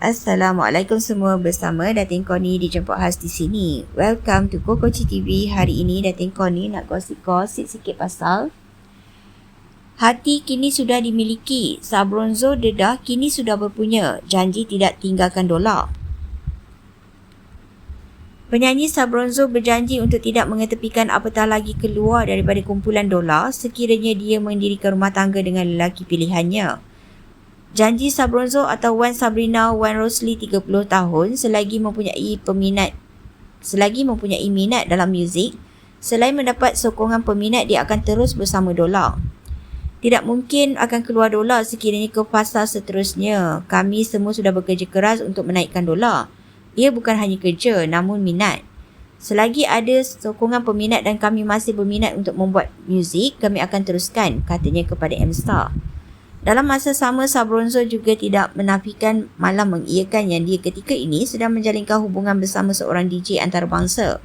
Assalamualaikum semua bersama Datin Koni dijemput khas di sini. Welcome to Kokoci TV. Hari ini Datin Koni nak gosip-gosip sikit pasal Hati kini sudah dimiliki. Sabronzo dedah kini sudah berpunya. Janji tidak tinggalkan dolar. Penyanyi Sabronzo berjanji untuk tidak mengetepikan apatah lagi keluar daripada kumpulan dolar sekiranya dia mendirikan rumah tangga dengan lelaki pilihannya. Janji Sabronzo atau Wan Sabrina Wan Rosli 30 tahun selagi mempunyai peminat selagi mempunyai minat dalam muzik, selain mendapat sokongan peminat dia akan terus bersama Dolar. Tidak mungkin akan keluar dolar sekiranya ke fasa seterusnya. Kami semua sudah bekerja keras untuk menaikkan dolar. Ia bukan hanya kerja namun minat. Selagi ada sokongan peminat dan kami masih berminat untuk membuat muzik, kami akan teruskan, katanya kepada M-Star. Dalam masa sama, Sabronzo juga tidak menafikan malah mengiyakan yang dia ketika ini sedang menjalinkan hubungan bersama seorang DJ antarabangsa.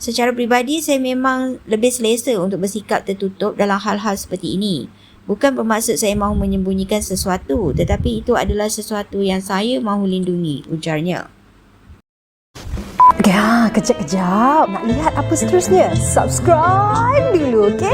Secara pribadi, saya memang lebih selesa untuk bersikap tertutup dalam hal-hal seperti ini. Bukan bermaksud saya mahu menyembunyikan sesuatu, tetapi itu adalah sesuatu yang saya mahu lindungi, ujarnya. Ya, kejap-kejap. Nak lihat apa seterusnya? Subscribe dulu, okey?